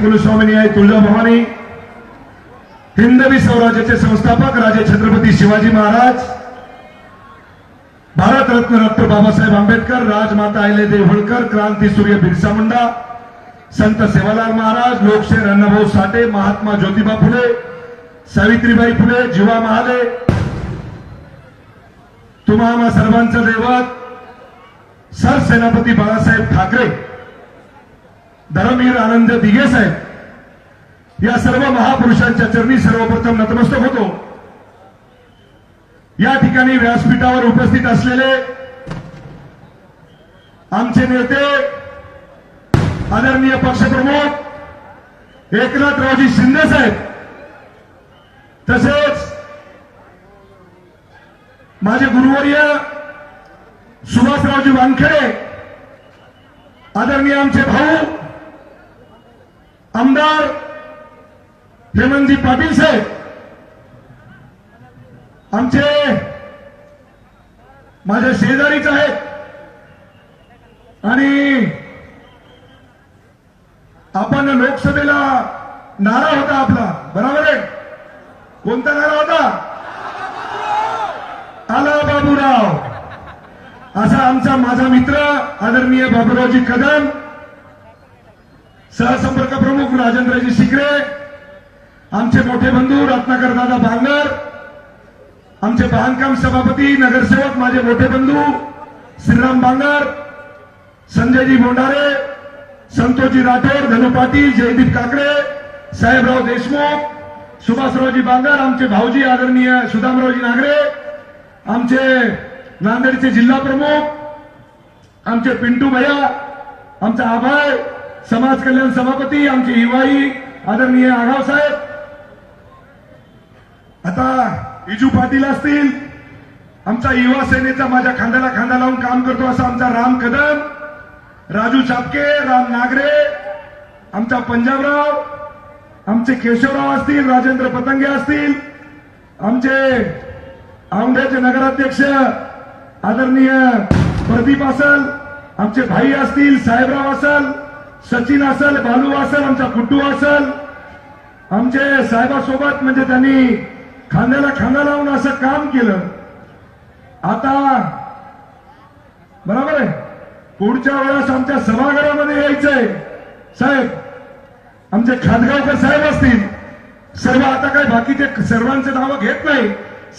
कुलस्वामिनी आहे तुळजाभवानी हिंदवी स्वराज्याचे संस्थापक राजे छत्रपती शिवाजी महाराज. भारतरत्न डॉक्टर बाबासाहेब आंबेडकर राजमाता अहिल्यादेवी होळकर क्रांती सूर्य बिरसा मुंडा संत सेवालाल महाराज लोकशाहीर अण्णाभाऊ साठे महात्मा ज्योतिबा फुले सावित्रीबाई फुले जीवा महाले. तुम्हा सर्वांचं दैवत सरसेनापती बाळासाहेब ठाकरे. धर्मवीर आनंद दिघे साहेब. या सर्व महापुरुषांच्या चरणी सर्वप्रथम नतमस्तक होतो. या ठिकाणी व्यासपीठावर उपस्थित असलेले आमचे नेते आदरणीय पक्षप्रमुख एकनाथरावजी शिंदे साहेब. तसेच माझे गुरुवर्य सुभाषरावजी वानखेडे आदरणीय आमचे भाऊ आमदार हेमंतजी पाटील साहेब आमचे माझ्या शेजारीच आहेत. आणि आपण लोकसभेला नारा होता आपला बरोबर आहे? कोणता नारा होता? आला बाबूराव. असा आमचा माझा मित्र आदरणीय बाबूरावजी कदम सहसंपर्क प्रमुख राजेंद्रजी शिकरे आमचे मोठे बंधू रत्नाकर दादा भांगर आमचे बांधकाम सभापती नगरसेवक माझे मोठे बंधू श्रीराम भांगर संजयजी बोंडारे संतोषजी राठोड धनु पाटील जयदीप काकडे साहेबराव देशमुख सुभाषरावजी बांगर आमचे भाऊजी आदरणीय सुदामरावजी नागरे आमचे नांदेडचे जिल्हा प्रमुख आमचे पिंटू भैया आमचा आभाय समाज कल्याण सभापती आमचे हिवाई आदरणीय आगाव साहेब. आता इजू पाटील असतील. आमचा युवा सेनेचा माझ्या खांद्याला खांदा लावून काम करतो असा आमचा राम कदम राजू चापके राम नागरे आमचा पंजाबराव आमचे केशवराव असतील राजेंद्र पतंगे असतील आमचे औंढ्याचे नगराध्यक्ष आदरणीय प्रदीप असल आमचे भाई असतील साहेबराव असल सचिन असल बालू असल आमचा कुट्टू असल. आमचे साहेबासोबत म्हणजे त्यांनी खांद्याला खांदा लावून असं काम केलं. आता बरोबर आहे? पुढच्या वेळेस आमच्या सभागृहामध्ये यायचंय. साहेब आमचे खादगावकर साहेब असतील. सर्व आता काय बाकीचे सर्वांचे नावं घेत नाही.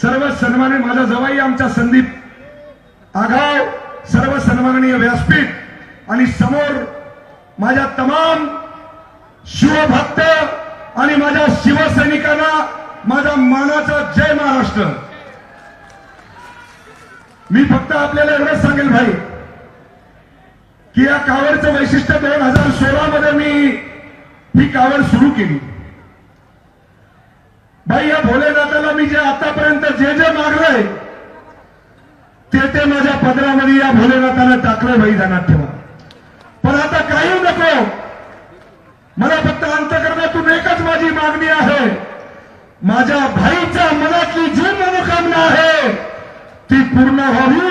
सर्व सन्माने माझा जवाई आमचा संदीप आघाव सर्व सन्माननीय व्यासपीठ आणि समोर माझ्या तमाम शिवभक्त आणि माझ्या शिवसैनिकांना माझा मानाचा जय महाराष्ट्र. मी फक्त आपल्याला एवढंच सांगेल भाई की या कावडचं वैशिष्ट्य दोन हजार सोळा मध्ये मी ही कावड सुरू केली. भाई या भोलेनाथाला मी जे आतापर्यंत जे जे मागलंय ते ते माझ्या पदरामध्ये या भोलेनाथाला टाकलंय भाई ध्यानात ठेवा. पण आता काही नको. मला फक्त अंतकरणातून एकच माझी मागणी आहे. माझ्या भाईच्या मनातली जी मनोकामना आहे ती पूर्ण व्हावी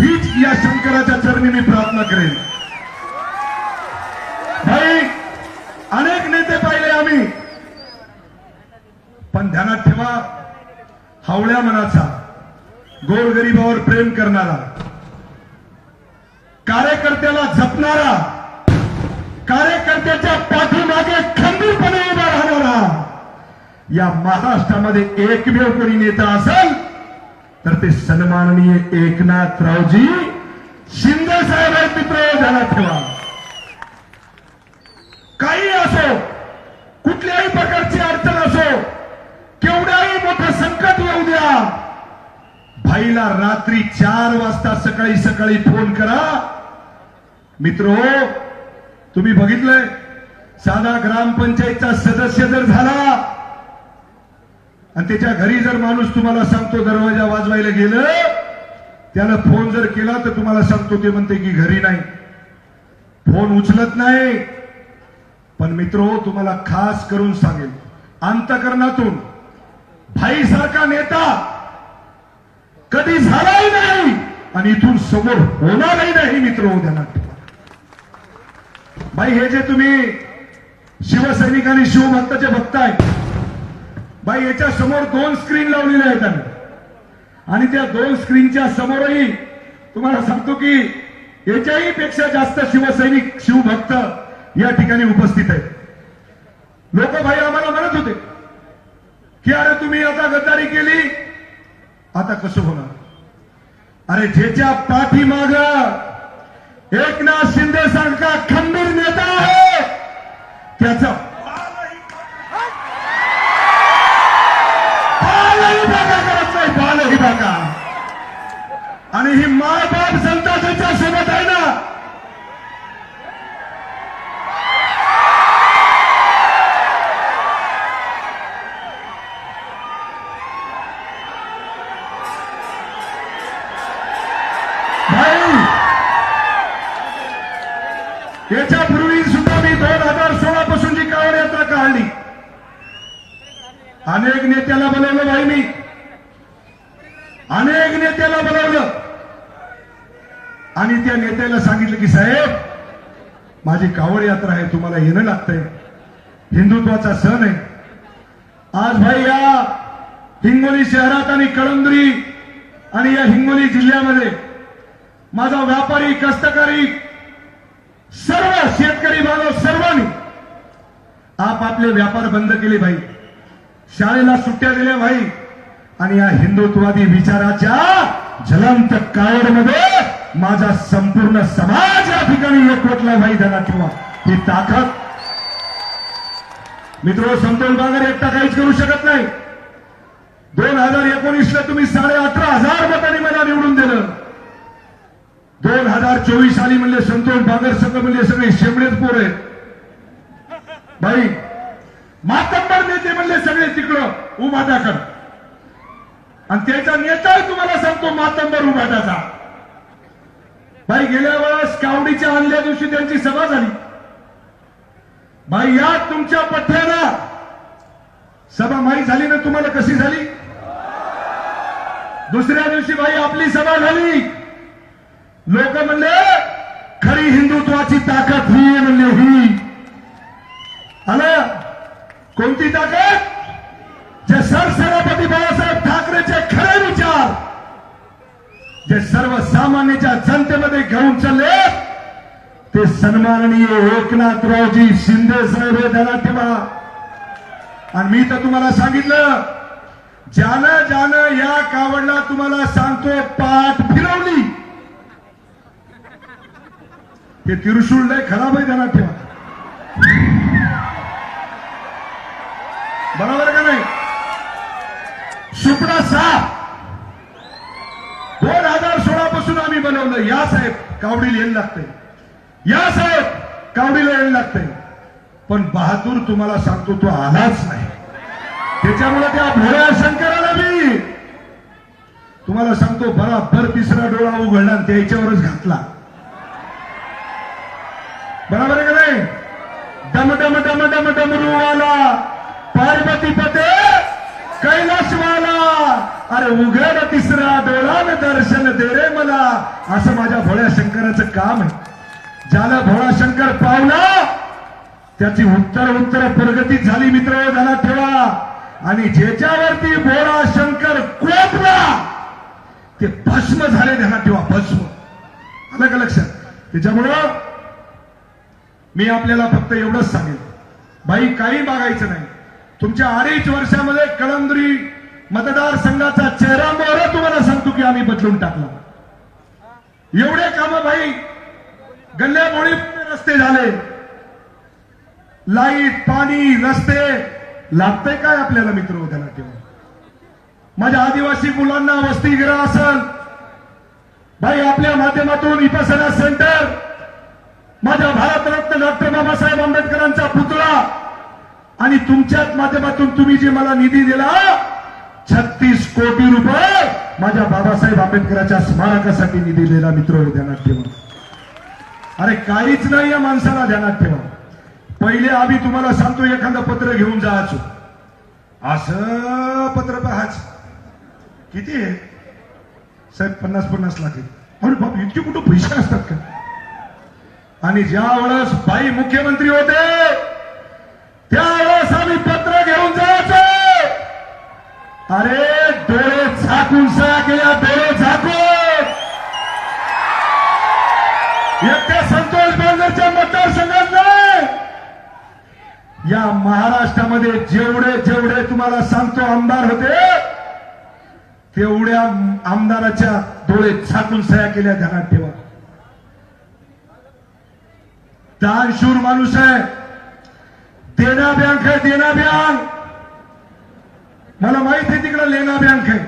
हीच या शंकराच्या चरणी मी प्रार्थना करेन. भाई अनेक नेते पाहिले आम्ही. पण ध्यानात ठेवा हावळ्या मनाचा गोरगरिबावर प्रेम करणारा कार्यकर्त्याला जपणारा कार्यकर्त्याच्या पाठीमागे खंबीरपणे उभा राहणारा या महाराष्ट्रामध्ये एकमेव कोणी नेता असेल तर ते सन्माननीय एकनाथरावजी शिंदे साहेब आहेत मित्र ध्यानात ठेवा. काही असो कुठल्याही प्रकारची अडचण असो केवढ्याही मोठं संकट येऊ द्या. भाईला रात्री चार वाजता सकाळी सकाळी फोन करा. मित्र तुम्ही बघितलंय? साधा ग्रामपंचायतचा सदस्य जर झाला आणि त्याच्या घरी जर माणूस तुम्हाला सांगतो दरवाजा वाजवायला गेलं त्याला फोन जर केला तर तुम्हाला सांगतो ते म्हणते की घरी नाही. फोन उचलत नाही. पण मित्र तुम्हाला खास करून सांगेल अंतकरणातून भाईसारखा नेता कधी झालाही नाही आणि इथून समोर होणारही नाही मित्र ध्यानात त्यांना भाई हे जे तुम्ही शिवसैनिक आणि शिवभक्ताचे भक्त आहे बाई याच्या समोर दोन स्क्रीन लावलेल्या आहेत आम्ही आणि त्या दोन स्क्रीनच्या समोरही तुम्हाला सांगतो की याच्याही पेक्षा जास्त शिवसैनिक शिवभक्त या ठिकाणी उपस्थित आहेत. लोक भाई आम्हाला म्हणत होते की अरे तुम्ही आता गद्दारी केली? आता कसं होणार? अरे ज्याच्या पाठीमाग एकनाथ शिंदे सारखा खंबीर नेता आहे त्याचा बालही बघा करत नाही बालही बघा आणि ही माय बाप जनता त्यांच्यासोबत आहे ना. भाई याच्यापूर्वी सुद्धा मी दोन हजार सोळा पासून जी कावड यात्रा काढली अनेक नेत्याला बोलावलं भाई मी. अनेक नेत्याला बोलावलं. आणि त्या नेत्याला सांगितलं की साहेब माझी कावड यात्रा आहे तुम्हाला येणं लागतंय. हिंदुत्वाचा सण आहे. आज भाई या हिंगोली शहरात आणि कळंदरी आणि या हिंगोली जिल्ह्यामध्ये माझा व्यापारी कष्टकरी सर्व शेतकरी बांधव सर्वांनी आपापले व्यापार बंद केले भाई. शाळेला सुट्ट्या दिल्या भाई आणि या हिंदुत्वादी विचाराच्या जलंत काळमध्ये माझा संपूर्ण समाज या ठिकाणी एकवटला भाई धना ठेवा ही ताकद. मित्र संतोष बागर एकटा काहीच करू शकत नाही. दोन हजार एकोणीसला तुम्ही साडे अठरा हजार मतांनी मला निवडून दिलं. दोन हजार चोवीस साली म्हणले संतोष बागर संघ म्हणले सगळे शेमडेच पोर आहेत. भाई मातंबर नेते म्हणले सगळे तिकडं उभाटाकर आणि त्याचा नेताही तुम्हाला सांगतो मातंबर उभाटाचा भाई गेल्या वेळेस कावडीच्या आणल्या दिवशी त्यांची सभा झाली. भाई या तुमच्या पठ्ठ्याला सभा माहीत झाली ना तुम्हाला कशी झाली? दुसऱ्या दिवशी भाई आपली सभा झाली. लोक म्हणले खरी हिंदुत्वाची ताकद ही म्हणले ही. आलं? कोणती ताकद? जे सरसेनापती बाळासाहेब ठाकरेचे खरे विचार जे सर्वसामान्याच्या जनतेमध्ये घेऊन चालले ते सन्माननीय एकनाथरावजी शिंदे साहेब हे ध्यानात ठेवा आणि मी तर तुम्हाला सांगितलं ज्यानं ज्यानं या कावडला तुम्हाला सांगतो पाठ फिरवली. ते तिरुशूळ लय खराब आहे ध्यानात ठेवा बरोबर का नाही सुपडा साप दोन हजार सोळा पासून आम्ही बनवलं या साहेब कावडीला यायला लागतंय या साहेब कावडीला यायला लागतंय पण बहादूर तुम्हाला सांगतो तो आलाच नाही त्याच्यामुळे त्या भोळ्या शंकराला मी तुम्हाला सांगतो बराबर तिसरा डोळा उघडला आणि त्याच्यावरच घातला बरोबर का नाही डम डम डम डम डमरूवाला पार्वती पते कैलाशवाला अरे उघड तिसरा डोळा न दर्शन दे रे मला. असं माझ्या भोळ्या शंकराचं काम आहे. ज्याला भोळा शंकर पावला त्याची उत्तर उत्तर प्रगती झाली मित्र झाला ठेवा. आणि ज्याच्यावरती भोळा शंकर कोपला ते भस्म झाले ध्यानात ठेवा भस्म. आलं का लक्षात? त्याच्यामुळं मी आपल्याला फक्त एवढंच सांगेन. बाई काही मागायचं नाही. तुमच्या अडीच वर्षामध्ये कळंदरी मतदारसंघाचा चेहरा मोहरा तुम्हाला सांगतो की आम्ही बदलून टाकला. एवढे काम भाई गल्ल्यामुळे रस्ते झाले. लाइट पाणी रस्ते लागतंय काय आपल्याला मित्र उद्याला ठेवा माझ्या आदिवासी मुलांना वसतीगृह असल. भाई आपल्या माध्यमातून इपासना सेंटर माझ्या भारतरत्न डॉक्टर बाबासाहेब आंबेडकरांचा पुतळा आणि तुमच्याच माध्यमातून तुम्ही जे मला निधी दिला छत्तीस कोटी रुपये माझ्या बाबासाहेब आंबेडकरांच्या स्मारकासाठी निधी दिला मित्र हो, ध्यानात ठेवा. अरे काहीच नाही या माणसाला ध्यानात ठेवा. पहिले आम्ही तुम्हाला सांगतो एखादं पत्र घेऊन जायचो असं पत्र पाहाच किती आहे? साहेब पन्नास पन्नास लाख आहे. अरे बाप इतके कुठं पैसे असतात का? आणि ज्या वेळेस बाई मुख्यमंत्री होते त्या अरे डोळे झाकून केला डोळे झाकून. एकट्या संतोष बांगरच्या मतदारसंघात नाही या महाराष्ट्रामध्ये जेवढे जेवढे तुम्हाला सांगतो आमदार होते तेवढ्या आमदाराच्या डोळे झाकून सह्या केल्या ध्यानात ठेवा. दानशूर माणूस आहे. देना बँक आहे देना बँक. मला माहीत आहे तिकडे लेना बँक आहे.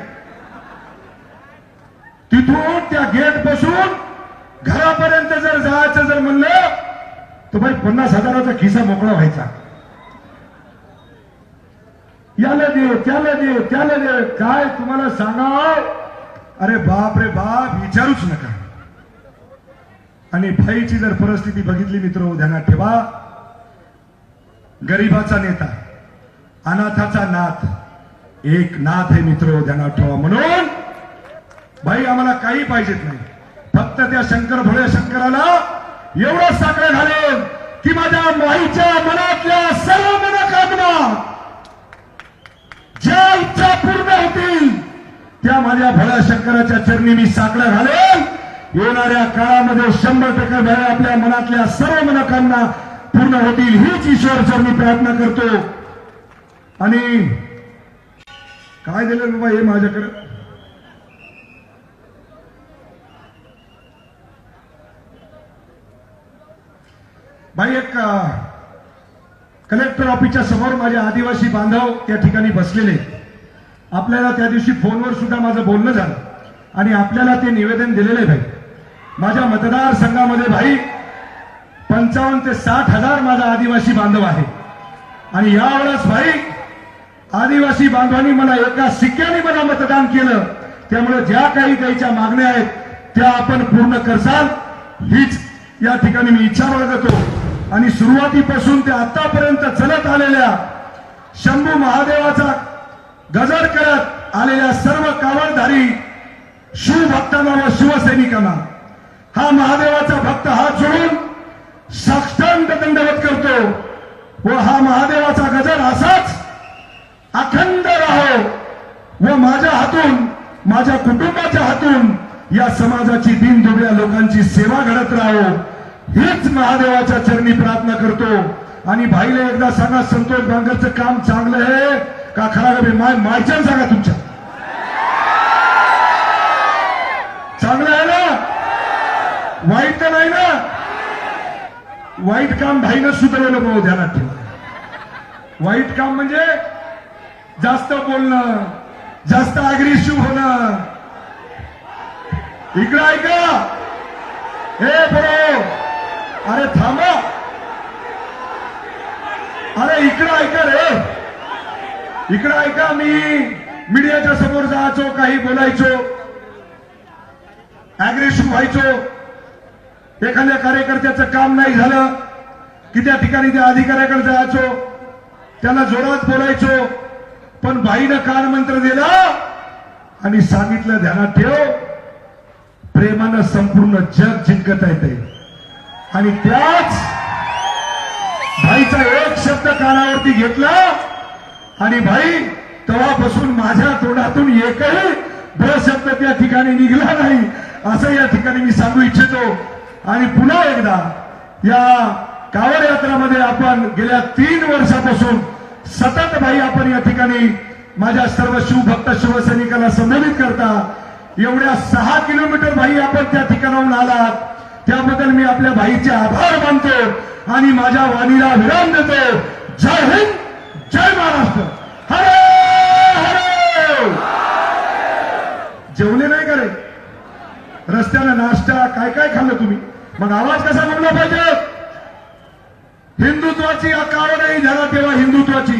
तिथून त्या गेटपासून घरापर्यंत जर जायचं जर म्हणलं तर भाई पन्नास हजाराचा खिसा मोकळा व्हायचा. याला देव त्याला देव त्याला देव काय तुम्हाला सांगा अरे बाप रे बाप विचारूच नका. आणि भाईची जर परिस्थिती बघितली मित्र ध्यानात ठेवा. गरीबाचा नेता अनाथाचा नाथ एक नाथ आहे मित्र ध्यानात ठेवा. म्हणून भाई आम्हाला काही पाहिजेत नाही. फक्त त्या शंकर भोळे शंकराला एवढं साकडं घालेल की माझ्या माईच्या मनातल्या सर्व मनोकामना ज्या इच्छा पूर्ण होतील त्या माझ्या भोळ्या शंकराच्या चरणी मी साकडं घालेल येणाऱ्या काळामध्ये शंभर टक्के भया आपल्या मनातल्या सर्व मनोकामना पूर्ण होतील हीच ईश्वर चरणी प्रार्थना करतो. आणि काय दिलं बाबा हे माझ्याकडे? बाई एक कलेक्टर ऑफिसच्या समोर माझे आदिवासी बांधव त्या ठिकाणी बसलेले. आपल्याला त्या दिवशी फोनवर सुद्धा माझं बोलणं झालं. आणि आपल्याला ते निवेदन दिलेलं आहे भाई माझ्या मतदारसंघामध्ये भाई पंचावन्न ते साठ हजार माझा आदिवासी बांधव आहे. आणि यावेळेस भाई आदिवासी बांधवांनी मला एका सिक्क्याने मला मतदान केलं. त्यामुळे ज्या काही त्याच्या मागण्या आहेत त्या आपण पूर्ण करसाल. हीच या ठिकाणी मी इच्छा बाळगतो. आणि सुरुवातीपासून ते आतापर्यंत चलत आलेल्या शंभू महादेवाचा गजर करत आलेल्या सर्व कावडधारी शिवभक्तांना व शिवसैनिकांना. हा महादेवाचा भक्त हात जोडून साष्टांग दंडवत करतो. व हा महादेवाचा गजर असाच अखंड राहो. व माझ्या हातून माझ्या कुटुंबाच्या हातून या समाजाची दिनदुबळ्या लोकांची सेवा घडत राहो. हीच महादेवाच्या चरणी प्रार्थना करतो. आणि भाईला एकदा सांगा संतोष बांगरचं काम चांगलं आहे का खरा माय मायच्या सांगा तुमच्या. चांगलं आहे ना? वाईट तर नाही ना? वाईट काम भाईनं सुधारवलं भाऊ ध्यानात ठेवा. वाईट काम म्हणजे जास्त बोलणं जास्त अग्रेसिव्ह होणं. इकडं ऐका हे बरो. अरे थांबा. अरे इकडं ऐका रे. इकडं ऐका मी मीडियाच्या समोर जायचो काही बोलायचो. अग्रेसिव्ह व्हायचो. एखाद्या कार्यकर्त्याचं काम नाही झालं की त्या ठिकाणी त्या अधिकाऱ्याकडे जायचो त्याला जोरात बोलायचो. पण बाईनं कान मंत्र दिला आणि सांगितलं ध्यानात ठेव. प्रेमानं संपूर्ण जग जिंकता येते आणि त्याच भाईचा एक शब्द कानावरती घेतला आणि भाई तेव्हापासून माझ्या तोंडातून एकही ब शब्द त्या ठिकाणी निघला नाही. असं या ठिकाणी मी सांगू इच्छितो. आणि पुन्हा एकदा या कावड यात्रामध्ये आपण गेल्या तीन वर्षापासून सतत भाई आपण या ठिकाणी माझ्या सर्व शिवभक्त शिवसैनिकांना संबोधित करता. एवढ्या सहा किलोमीटर भाई आपण त्या ठिकाणाहून आलात. त्याबद्दल मी आपल्या भाईचे आभार मानतो आणि माझ्या वाणीला विराम देतो. जय हिंद जय महाराष्ट्र. हरे हरे! जेवले नाही का रे? रस्त्याला नाश्ता काय काय खाल्लं तुम्ही? मग आवाज कसा म्हणला पाहिजे? हिंदुत्वाची काळ नाही झाला तेव्हा हिंदुत्वाची.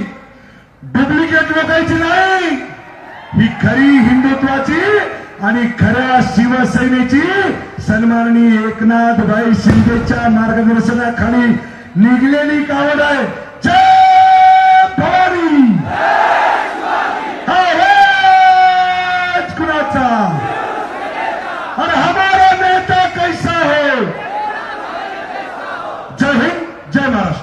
डुप्लिकेट लोकांची नाही. ही खरी हिंदुत्वाची आणि खऱ्या शिवसेनेची सन्माननीय एकनाथ भाई शिंदेच्या मार्गदर्शनाखाली निघलेली कावड आहे जय भवानी हा हेच कुणाचा और हमारा नेता कैसा हो जय हिंद जय महाराष्ट्र